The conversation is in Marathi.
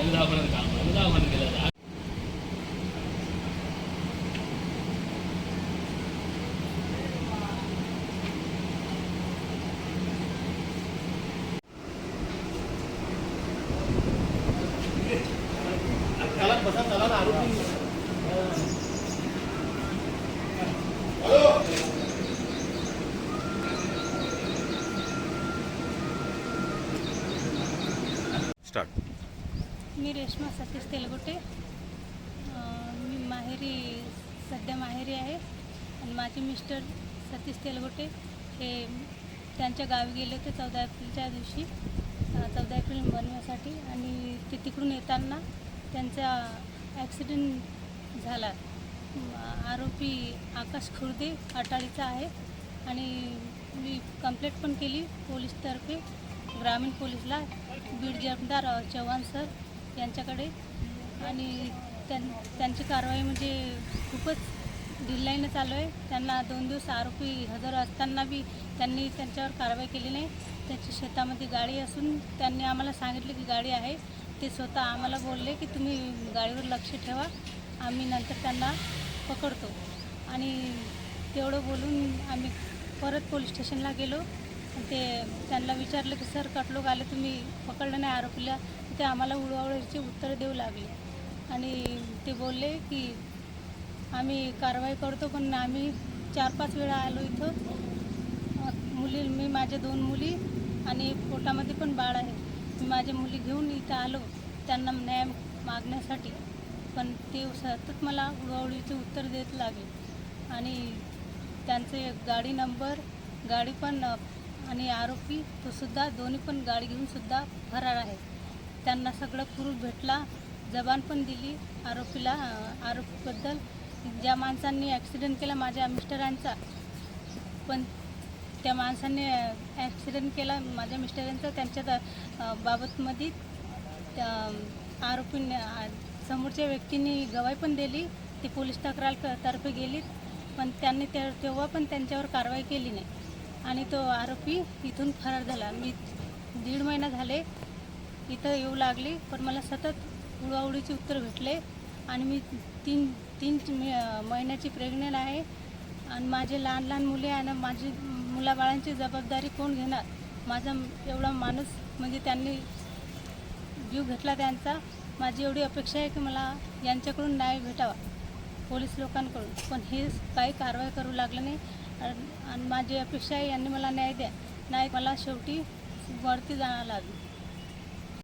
எழுதாமல் இருக்காங்க எழுதாமல் இருக்கிறதா start. मी रेश्मा सतीश तेलगुटे. मी माहेरी सध्या माहेरी आहे. आणि माझे मिस्टर सतीश तेलगुटे हे त्यांच्या गावी गेले होते चौदा एप्रिलच्या दिवशी. चौदा एप्रिल बनवण्यासाठी आणि ते तिकडून येताना त्यांचा ॲक्सिडेंट झाला. आरोपी आकाश खुर्दे अटाळीचा आहे. आणि मी कंप्लेंट पण केली पोलीसतर्फे. ग्रामीण पोलीसला. बीड जमदार चव्हाण सर. यांच्याकडे. आणि त्यां त्यांची कारवाई म्हणजे खूपच ढिल्लाईनं चालू आहे. त्यांना दोन दिवस आरोपी हजर असताना बी त्यांनी त्यांच्यावर कारवाई केली नाही त्याची शेतामध्ये गाडी असून त्यांनी आम्हाला सांगितले की गाडी आहे. ते स्वतः आम्हाला बोलले की तुम्ही गाडीवर लक्ष ठेवा. आम्ही नंतर त्यांना पकडतो. आणि तेवढं बोलून आम्ही परत पोलीस स्टेशनला गेलो. ते त्यांना विचारलं की सर कटलोक आले तुम्ही पकडलं नाही आरोपीला. ते आम्हाला उडवाउडीची उत्तर देऊ लागले. आणि ते बोलले की आम्ही कारवाई करतो पण आम्ही चार पाच वेळा आलो इथं. मुली मी माझ्या दोन मुली आणि पोटामध्ये पण बाळ आहे. मी माझ्या मुली घेऊन इथं आलो त्यांना न्याय मागण्यासाठी. पण ते सतत मला उडवाउडीचे उत्तर देत लागले. आणि त्यांचे गाडी नंबर गाडी पण आणि आरोपी तो सुद्धा दोन्ही पण गाडी घेऊन सुद्धा फरार आहे. त्यांना सगळं प्रूफ भेटला जबान पण दिली आरोपीला आरोपीबद्दल. ज्या माणसांनी ॲक्सिडेंट केला माझ्या मिस्टरांचा. पण त्या माणसाने ॲक्सिडेंट केला माझ्या मिस्टरांचा त्यांच्या बाबतमध्ये त्या आरोपीने समोरच्या व्यक्तींनी गवाई पण दिली. ती पोलीस तक्रार क- तर्फे गेली. पण त्यांनी ते तेव्हा पण त्यांच्यावर कारवाई केली नाही. आणि तो आरोपी इथून फरार झाला. मी दीड महिना झाले इथं येऊ लागली पण मला सतत उडवाउडीचे उत्तर भेटले. आणि मी तीन तीन महिन्याची प्रेग्नेंट आहे. आणि माझे लहान लहान मुले आणि माझी मुलाबाळांची जबाबदारी कोण घेणार? माझा एवढा माणूस म्हणजे त्यांनी जीव घेतला त्यांचा. माझी एवढी अपेक्षा आहे की मला यांच्याकडून न्याय भेटावा पोलीस लोकांकडून. पण हे काही कारवाई करू लागलं नाही. आणि आणि माझी अपेक्षा आहे यांनी मला न्याय द्या. नाही मला शेवटी वरती जाणार लागली.